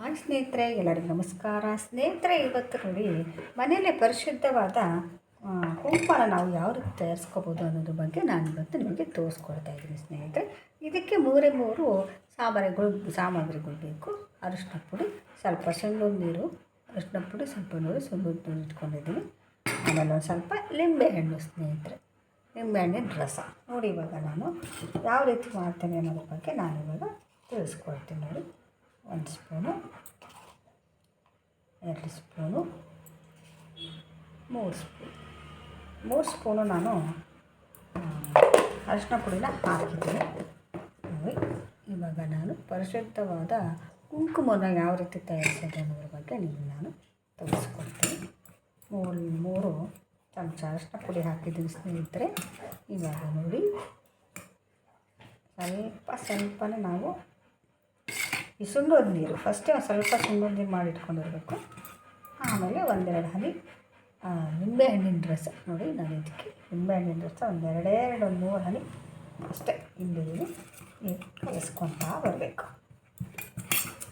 Hi ಸ್ನೇಹಿತರೆ, ಎಲ್ಲರಿಗೂ ನಮಸ್ಕಾರ. ಸ್ನೇಹಿತರೆ, ಇವತ್ತು ನೋಡಿ ಮನೆಯಲ್ಲೇ ಪರಿಶುದ್ಧವಾದ ಕುಂಕುಮನ ನಾವು ಯಾವ ರೀತಿ ತಯಾರಿಸ್ಕೋಬೋದು ಅನ್ನೋದ್ರ ಬಗ್ಗೆ ನಾನು ಇವತ್ತು ನಿಮಗೆ ತೋರಿಸ್ಕೊಡ್ತಾ ಇದ್ದೀನಿ ಸ್ನೇಹಿತರೆ. ಇದಕ್ಕೆ ಮೂರೇ ಮೂರು ಸಾಮಾನುಗಳು ಸಾಮಗ್ರಿಗಳು ಬೇಕು. ಅರಿಶಿನ ಪುಡಿ, ಸ್ವಲ್ಪ ಸಣ್ಣ ನೀರು ಅರಿಶಿನ ಪುಡಿ, ಸ್ವಲ್ಪ ನೋಡಿ ಸಣ್ಣ ನೀರು ಇಟ್ಕೊಂಡಿದ್ದೀನಿ. ಆಮೇಲೆ ಒಂದು ಸ್ವಲ್ಪ ಲಿಂಬೆಹಣ್ಣು ಸ್ನೇಹಿತರೆ. ನಿಂಬೆಹಣ್ಣಿನ ರಸ. ನೋಡಿ ಇವಾಗ ನಾನು ಯಾವ ರೀತಿ ಮಾಡ್ತೇನೆ ಅನ್ನೋದ್ರ ಬಗ್ಗೆ ನಾನು ಇವಾಗ ತಿಳಿಸ್ಕೊಡ್ತೀನಿ ನೋಡಿ. ಒಂದು ಸ್ಪೂನು ಎರಡು ಸ್ಪೂನು ಮೂರು ಸ್ಪೂನ್ ಮೂರು ಸ್ಪೂನು ನಾನು ಅರಿಶಿನ ಪುಡಿನ ಹಾಕಿದ್ದೀನಿ ನೋಡಿ ಇವಾಗ ನಾನು ಪರಿಶುದ್ಧವಾದ ಕುಂಕುಮನ ಯಾವ ರೀತಿ ತಯಾರಿಸೋದು ಅನ್ನೋದ್ರ ಬಗ್ಗೆ ನಿಮಗೆ ನಾನು ತೋರಿಸ್ಕೊಡ್ತೀನಿ ಮೂರು ಮೂರು ಚಮಚ ಅರಿಶಿನ ಪುಡಿ ಹಾಕಿದ್ದೀನಿ ಸ್ನೇಹಿತರೆ ಇವಾಗ ನೋಡಿ ಸ್ವಲ್ಪ ಸ್ವಲ್ಪನೇ ನಾವು ಈ ಸುಣ್ಣದ ನೀರು ಫಸ್ಟೇ ಒಂದು ಸ್ವಲ್ಪ ಸುಂಡೂರು ನೀರು ಆಮೇಲೆ ಒಂದೆರಡು ಹನಿ ನಿಂಬೆಹಣ್ಣಿನ ರಸ. ನೋಡಿ, ನಾನು ಇದಕ್ಕೆ ನಿಂಬೆಹಣ್ಣಿನ ರಸ ಒಂದೆರಡೇ ಎರಡು ಒಂದು ಮೂರು ಹನಿ ಅಷ್ಟೇ ಹಿಂಡಿದ್ದೀನಿ ನೀರು ಬರಬೇಕು.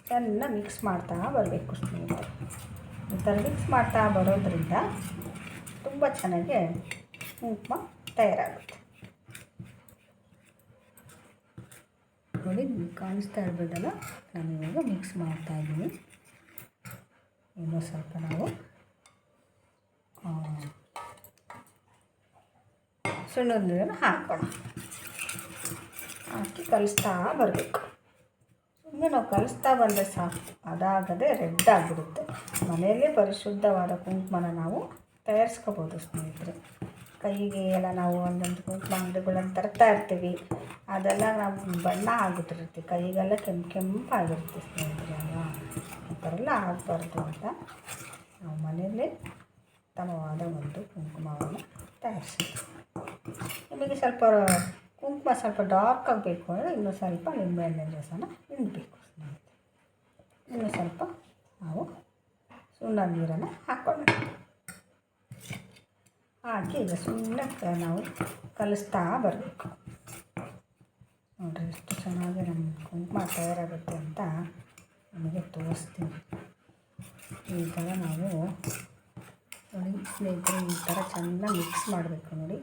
ಚೆನ್ನಾಗಿ ಮಿಕ್ಸ್ ಮಾಡ್ತಾ ಬರಬೇಕು ಸ್ನೇಹಿತರೆ ಈ ಥರ ಮಿಕ್ಸ್ ಮಾಡ್ತಾ ಬರೋದ್ರಿಂದ ತುಂಬ ಚೆನ್ನಾಗಿ ಉಪ್ಮಾ ತಯಾರಾಗುತ್ತೆ ನೋಡಿ ನಿಮ್ಗೆ ಕಾಣಿಸ್ತಾ ಇರ್ಬೋದಲ್ಲ ನಾನು ಇವಾಗ ಮಿಕ್ಸ್ ಮಾಡ್ತಾ ಇದ್ದೀನಿ. ಇನ್ನೂ ಸ್ವಲ್ಪ ನಾವು ಸುಣ್ಣ ಸುಣ್ಣದ ನೀರನ್ನು ಹಾಕೋಣ. ಹಾಕಿ ಕಲಿಸ್ತಾ ಬರಬೇಕು. ಸುಮ್ಮನೆ ನಾವು ಕಲಿಸ್ತಾ ಬಂದರೆ ಸಾಕು. ಅದಾಗದೆ ರೆಡ್ ಆಗಿಬಿಡುತ್ತೆ. ಮನೆಯಲ್ಲೇ ಪರಿಶುದ್ಧವಾದ ಕುಂಕುಮನ ನಾವು ತಯಾರಿಸ್ಕೋಬೋದು ಸ್ನೇಹಿತರೆ. ಕೈಗೆ ಎಲ್ಲ ನಾವು ಒಂದೊಂದು ಕುಂಕುಮ ಅಂಗಡಿಗಳನ್ನು ತರ್ತಾ ಇರ್ತೀವಿ. ಅದೆಲ್ಲ ನಾವು ಬಣ್ಣ ಆಗಿಬಿಟ್ಟಿರುತ್ತೆ. ಕೈಗೆಲ್ಲ ಕೆಂಪು ಕೆಂಪಾಗಿರುತ್ತೆ ಸ್ನೇಹಿತರೆ, ಅಲ್ವಾ? ಆ ಥರ ಎಲ್ಲ ಆಗಬಾರ್ದು ಅಂತ ನಾವು ಮನೆಯಲ್ಲೇ ಉತ್ತಮವಾದ ಒಂದು ಕುಂಕುಮವನ್ನು ತಯಾರಿಸ್ತೀವಿ ನಿಮಗೆ ಸ್ವಲ್ಪ ಕುಂಕುಮ ಸ್ವಲ್ಪ ಡಾರ್ಕ್ ಆಗಬೇಕು ಅಂದರೆ ಇನ್ನೂ ಸ್ವಲ್ಪ ನಿಂಬೆಹಣ್ಣಿನ ರಸನ ಹಿಂಡಬೇಕು ಸ್ನೇಹಿತರೆ. ಇನ್ನೂ ಸ್ವಲ್ಪ ನಾವು ಸುಣ್ಣ ನೀರನ್ನು ಹಾಕೋಣ ಹಾಕಿ ಈಗ ಸುಮ್ಮನೆ ನಾವು ಕಲಿಸ್ತಾ ಬರಬೇಕು. ನೋಡಿರಿ ಎಷ್ಟು ಚೆನ್ನಾಗಿ ನಮ್ಮ ಕುಂಕುಮ ತಯಾರಾಗುತ್ತೆ ಅಂತ ನಿಮಗೆ ತೋರಿಸ್ತೀನಿ. ಈ ಥರ ನಾವು ನೋಡಿ, ಸ್ನೇಹಿತರೆ, ಈ ಥರ ಚೆನ್ನಾಗಿ ಮಿಕ್ಸ್ ಮಾಡಬೇಕು ನೋಡಿ.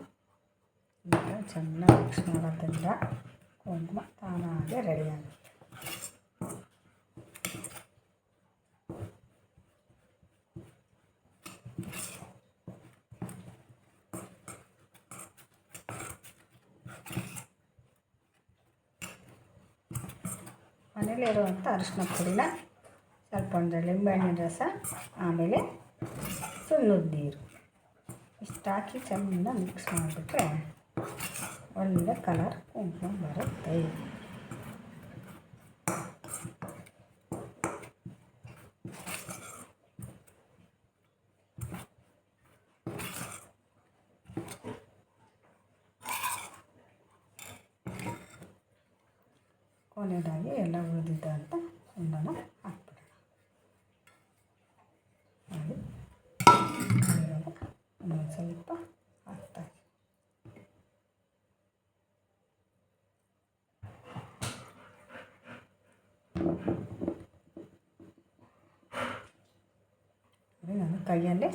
ಈ ಥರ ಚೆನ್ನಾಗಿ ಮಿಕ್ಸ್ ಮಾಡೋದ್ರಿಂದ ಕುಂಕುಮ ತಾನಾಗೆ ರೆಡಿ ಇರುವಂಥ ಅರಿಶಿನ ಪುಡಿನ, ಸ್ವಲ್ಪ ಒಂದು ಲಿಂಬೆಹಣ್ಣಿನ ರಸ, ಆಮೇಲೆ ಸುಣ್ಣದ ನೀರು. ಇಷ್ಟು ಹಾಕಿ ಚೆನ್ನಾಗಿ ಮಿಕ್ಸ್ ಮಾಡಿಬಿಟ್ರೆ ಒಳ್ಳೆ ಕಲರ್ ಕುಂಕುಮ ಬರುತ್ತೆ. ಕೊನೆಯದಾಗಿ ಎಲ್ಲ ಉಳಿದಿದ್ದಂಥ ಸುಣ್ಣನ ಹಾಕ್ಬಿಡೋಣ ನೋಡಿ. ಇವಾಗ ಇನ್ನೊಂದು ಸ್ವಲ್ಪ ಹಾಕ್ತಾ. ನಾನು ಕೈಯಲ್ಲೇ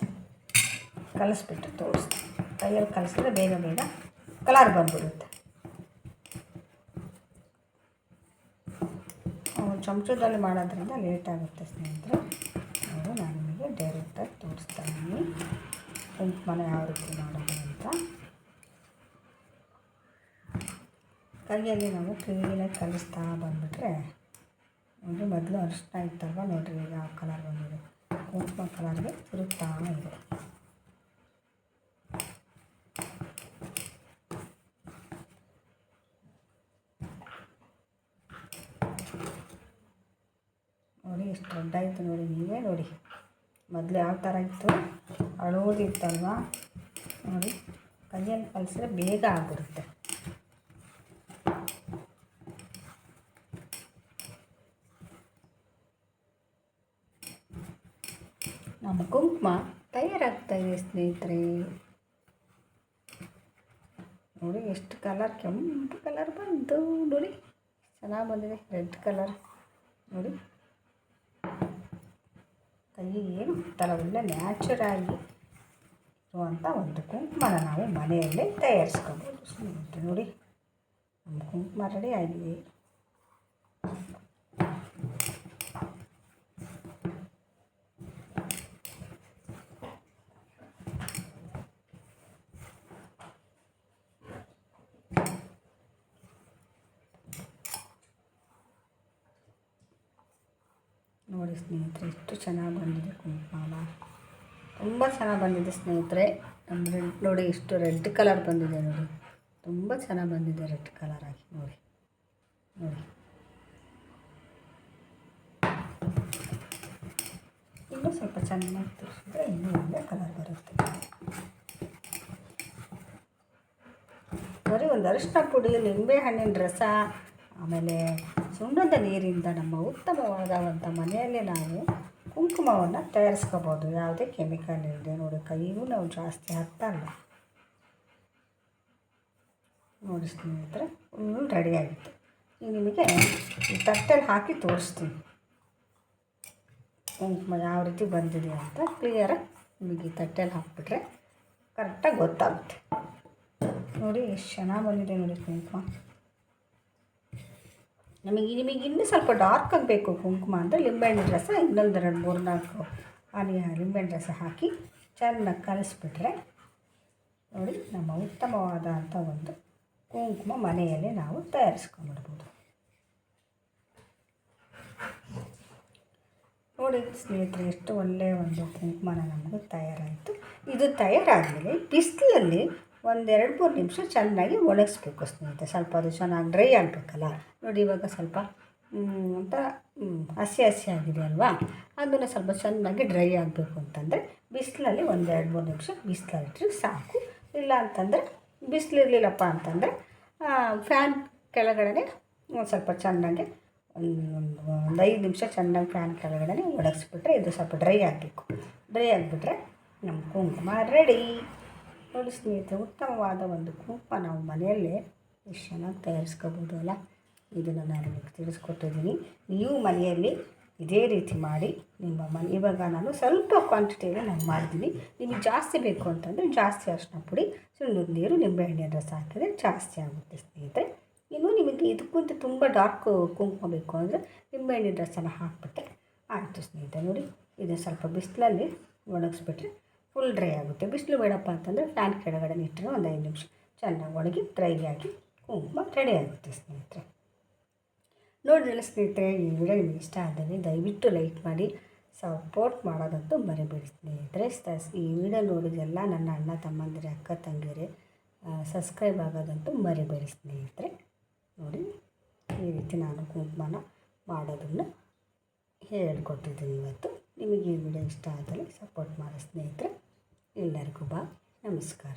ಕಲಿಸ್ಬಿಟ್ಟು ತೋರಿಸ್ತೀನಿ. ಕೈಯಲ್ಲಿ ಕಲಿಸಿದ್ರೆ ಬೇಗ ಬೇಗ ಕಲರ್ ಬಂದ್ಬಿಡುತ್ತೆ. ಒಂದು ಚಮಚದಲ್ಲಿ ಮಾಡೋದ್ರಿಂದ ಲೇಟ್ ಆಗುತ್ತೆ ಸ್ನೇಹಿತರೆ. ಅವರು ನಾನು ನಿಮಗೆ ಡೈರೆಕ್ಟಾಗಿ ತೋರಿಸ್ತಾ ಇದ್ದೀನಿ ಮನೆ ಯಾವ ರೀತಿ ಮಾಡೋದು ಅಂತ ಕೈಯಲ್ಲಿ ನಾವು ಕ್ಲೀನಾಗಿ ಕಲಿಸ್ತಾ ಬಂದುಬಿಟ್ರೆ ಒಂದು ಮೊದಲು ಅರಿಶಿನ ಇತ್ತಲ್ವ ನೋಡಿರಿ ಈಗ ಆ ಕಲರ್ ಬಂದಿದೆ. ಕುಂಕುಮ ಕಲರ್ಗೆ ತಿರುಗ್ತಾ ಇದೆ ನೋಡಿ ಎಷ್ಟು ದೊಡ್ಡಾಯಿತು ನೋಡಿ ನೀವೇ ನೋಡಿ. ಮೊದಲು ಯಾವ ಥರ ಇತ್ತು? ಅಳೋದಿತ್ತಲ್ವ? ನೋಡಿ, ಕೈಯಲ್ಲಿ ಕಲಿಸಿದ್ರೆ ಬೇಗ ಆಗಿರುತ್ತೆ ನಮ್ಮ ಕುಂಕುಮ ತಯಾರಾಗ್ತಾ ಇದೆ ಸ್ನೇಹಿತರೆ. ನೋಡಿ, ಎಷ್ಟು ಕಲರ್, ಕೆಂಪು ಕಲರ್ ಬಂತು. ನೋಡಿ, ಚೆನ್ನಾಗಿ ಬಂದಿದೆ. Red colour. ನೋಡಿ. ಕೈಗೆ ಥರವೆಲ್ಲ ನ್ಯಾಚುರಾಗಿ ಇರುವಂಥ ಒಂದು ಕುಂಕುಮನ ನಾವು ಮನೆಯಲ್ಲೇ ತಯಾರಿಸ್ಕೋಬೋದು. ನೋಡಿ ನಮ್ಮ ಕುಂಕುಮ ರೆಡಿ ಆಗಿದೆ. ನೋಡಿ ಸ್ನೇಹಿತರೆ ಎಷ್ಟು ಚೆನ್ನಾಗಿ ಬಂದಿದೆ ಕುಂಕುಮ. ತುಂಬ ಚೆನ್ನಾಗಿ ಬಂದಿದೆ ಸ್ನೇಹಿತರೆ. ಅಂದರೆ ನೋಡಿ ಎಷ್ಟು ರೆಡ್ ಕಲರ್ ಬಂದಿದೆ ನೋಡಿ. ತುಂಬ ಚೆನ್ನಾಗಿ ಬಂದಿದೆ ರೆಡ್ ಕಲರ್ ಆಗಿ ನೋಡಿ. ನೋಡಿ. ಇನ್ನೂ ಸ್ವಲ್ಪ ಚೆನ್ನಾಗಿ ತೋರಿಸಿದ್ರೆ ಇನ್ನೂ ಒಳ್ಳೆ ಕಲರ್ ಬರುತ್ತೆ. ಬರೀ ಒಂದು ಅರಿಶಿನ ಪುಡಿ, ನಿಂಬೆ ಹಣ್ಣಿನ ರಸ, ಆಮೇಲೆ ಸುಣ್ಣದ ನೀರಿಂದ ನಮ್ಮ ಉತ್ತಮವಾದಂಥ ಮನೆಯಲ್ಲೇ ನಾವು ಕುಂಕುಮವನ್ನು ತಯಾರಿಸ್ಕೋಬೋದು. ಯಾವುದೇ ಕೆಮಿಕಲ್ ಇಲ್ಲದೆ ನೋಡಿ ಕೈಗೂ ನಾವು ಜಾಸ್ತಿ ಹತ್ತಲ್ಲ ನೋಡಿ ಸ್ನೇಹಿತರೆ ಇನ್ನೂ ರೆಡಿಯಾಗಿತ್ತು ಈಗ ನಿಮಗೆ ಈ ತಟ್ಟೆಲಿ ಹಾಕಿ ತೋರಿಸ್ತೀನಿ. ಕುಂಕುಮ ಯಾವ ರೀತಿ ಬಂದಿದೆ ಅಂತ ಕ್ಲಿಯರಾಗಿ ನಿಮಗೆ ಈ ತಟ್ಟೆಲಿ ಹಾಕ್ಬಿಟ್ರೆ ಕರೆಕ್ಟಾಗಿ ಗೊತ್ತಾಗುತ್ತೆ. ನೋಡಿ, ಎಷ್ಟು ಚೆನ್ನಾಗಿ ಬಂದಿದೆ ನೋಡಿ ಕುಂಕುಮ. ನಮಗೆ ನಿಮಗೆ ಇನ್ನೂ ಸ್ವಲ್ಪ ಡಾರ್ಕ್ ಆಗಬೇಕು ಕುಂಕುಮ ಅಂದರೆ ಲಿಂಬೆಹಣ್ಣು ರಸ ಇನ್ನೊಂದು ಎರಡು ಮೂರು ನಾಲ್ಕು ಹನಿ ಲಿಂಬೆಹಣ್ಣು ರಸ ಹಾಕಿ ಚೆನ್ನಾಗಿ ಕಲಿಸ್ಬಿಟ್ರೆ ನೋಡಿ ನಮ್ಮ ಉತ್ತಮವಾದ ಅಂಥ ಒಂದು ಕುಂಕುಮ ಮನೆಯಲ್ಲೇ ನಾವು ತಯಾರಿಸ್ಕೊಂಡ್ಬಿಡ್ಬೋದು. ನೋಡಿ ಸ್ನೇಹಿತರೆ, ಎಷ್ಟು ಒಳ್ಳೆಯ ಒಂದು ಕುಂಕುಮನ ನಮಗೆ ತಯಾರಾಯಿತು. ಇದು ತಯಾರಾದಮೇಲೆ ಬಿಸಿಲಲ್ಲಿ ಒಂದೆರಡು ಮೂರು ನಿಮಿಷ ಚೆನ್ನಾಗಿ ಒಣಗಿಸ್ಬೇಕು ಸ್ನೇಹಿತರೆ. ಸ್ವಲ್ಪ ಅದು ಚೆನ್ನಾಗಿ ಡ್ರೈ ಆಗಬೇಕಲ್ಲ. ನೋಡಿ ಇವಾಗ ಸ್ವಲ್ಪ ಅಂತ ಹಸಿ ಹಸಿ ಆಗಿದೆ ಅಲ್ವಾ? ಅದನ್ನು ಸ್ವಲ್ಪ ಚೆನ್ನಾಗಿ ಡ್ರೈ ಆಗಬೇಕು ಅಂತಂದರೆ ಬಿಸಿಲಲ್ಲಿ ಒಂದೆರಡು ಮೂರು ನಿಮಿಷ ಬಿಸಿಲಲ್ಲಿಟ್ಟರೆ ಸಾಕು. ಇಲ್ಲ ಅಂತಂದರೆ ಬಿಸಿಲಿರಲಿಲ್ಲಪ್ಪ ಅಂತಂದರೆ ಫ್ಯಾನ್ ಕೆಳಗಡೆ ಒಂದು ಸ್ವಲ್ಪ ಚೆನ್ನಾಗಿ ಒಂದು ಒಂದು ಐದು ನಿಮಿಷ ಚೆನ್ನಾಗಿ ಫ್ಯಾನ್ ಕೆಳಗಡೆ ಒಣಗಿಸ್ಬಿಟ್ರೆ ಇದು ಸ್ವಲ್ಪ ಡ್ರೈ ಆಗಬೇಕು. ಡ್ರೈ ಆಗಿಬಿಟ್ರೆ ನಮ್ಮ ಕುಂಕುಮ ರೆಡಿ. ನೋಡಿ ಸ್ನೇಹಿತರೆ, ಉತ್ತಮವಾದ ಒಂದು ಕುಂಪ ನಾವು ಮನೆಯಲ್ಲೇ ಎಷ್ಟು ಚೆನ್ನಾಗಿ ತಯಾರಿಸ್ಕೋಬೋದು ಅಲ್ಲ? ಇದನ್ನು ನಾನು ನಿಮಗೆ ತಿಳಿಸ್ಕೊಟ್ಟಿದ್ದೀನಿ ನೀವು ಮನೆಯಲ್ಲಿ ಇದೇ ರೀತಿ ಮಾಡಿ ನಿಮ್ಮ ಮನೆ, ಇವಾಗ ನಾನು ಸ್ವಲ್ಪ ಕ್ವಾಂಟಿಟಿಯಲ್ಲಿ ನಾನು ಮಾಡಿದ್ದೀನಿ ನಿಮಗೆ ಜಾಸ್ತಿ ಬೇಕು ಅಂತಂದರೆ ಜಾಸ್ತಿ ಅರಿಶಿನ ಪುಡಿ, ಸುಣ್ಣದ ನೀರು ನಿಂಬೆಹಣ್ಣಿನ ರಸ ಹಾಕಿದ್ರೆ ಜಾಸ್ತಿ ಆಗುತ್ತೆ ಸ್ನೇಹಿತರೆ. ಇನ್ನು ನಿಮಗೆ ಇದಕ್ಕಿಂತ ತುಂಬ ಡಾರ್ಕ್ ಕುಂಕುಮ ಬೇಕು ಅಂದರೆ ನಿಂಬೆಹಣ್ಣಿನ ರಸನ ಹಾಕ್ಬಿಟ್ಟೆ ಆಯಿತು ಸ್ನೇಹಿತರೆ, ನೋಡಿ. ಇದು ಸ್ವಲ್ಪ ಬಿಸಿಲಲ್ಲಿ ಒಣಗಿಸ್ಬಿಟ್ರೆ ಫುಲ್ ಡ್ರೈ ಆಗುತ್ತೆ. ಬಿಸಿಲು ಬೇಡಪ್ಪ ಅಂತಂದರೆ ಫ್ಯಾನ್ ಕೆಳಗಡೆ ಇಟ್ಟರೆ ಒಂದು ಐದು ನಿಮಿಷ. ಚೆನ್ನಾಗಿ ಒಣಗಿ ಡ್ರೈಗೆ ಆಗಿ ಕುಂಕುಮ ರೆಡಿ ಆಗುತ್ತೆ ಸ್ನೇಹಿತರೆ. ನೋಡಿರಲ್ಲ ಸ್ನೇಹಿತರೆ, ಈ ವಿಡಿಯೋ ನಿಮಗೆ ಇಷ್ಟ ಆದರೆ ದಯವಿಟ್ಟು ಲೈಕ್ ಮಾಡಿ ಸಪೋರ್ಟ್ ಮಾಡೋದಂತೂ ಮರಿಬೇಡಿ ಸ್ನೇಹಿತರೆ. ಈ ವಿಡಿಯೋ ನೋಡಿದೆಲ್ಲ ನನ್ನ ಅಣ್ಣ, ತಮ್ಮಂದಿರ, ಅಕ್ಕ ತಂಗಿರೆ ಸಬ್ಸ್ಕ್ರೈಬ್ ಆಗೋದಂತೂ ಮರಿಬೇಡಿ ಸ್ನೇಹಿತರೆ. ನೋಡಿ, ಈ ರೀತಿ ನಾನು ಕುಂಕುಮನ ಮಾಡೋದನ್ನು ಹೇಳ್ಕೊಟ್ಟಿದ್ದೀನಿ ಇವತ್ತು. ನಿಮಗೆ ಈ ವಿಡಿಯೋ ಇಷ್ಟ ಆದರೆ ಸಪೋರ್ಟ್ ಮಾಡೋ ಸ್ನೇಹಿತರೆ ಎಲ್ಲರಿಗೂ ಬಾ ನಮಸ್ಕಾರ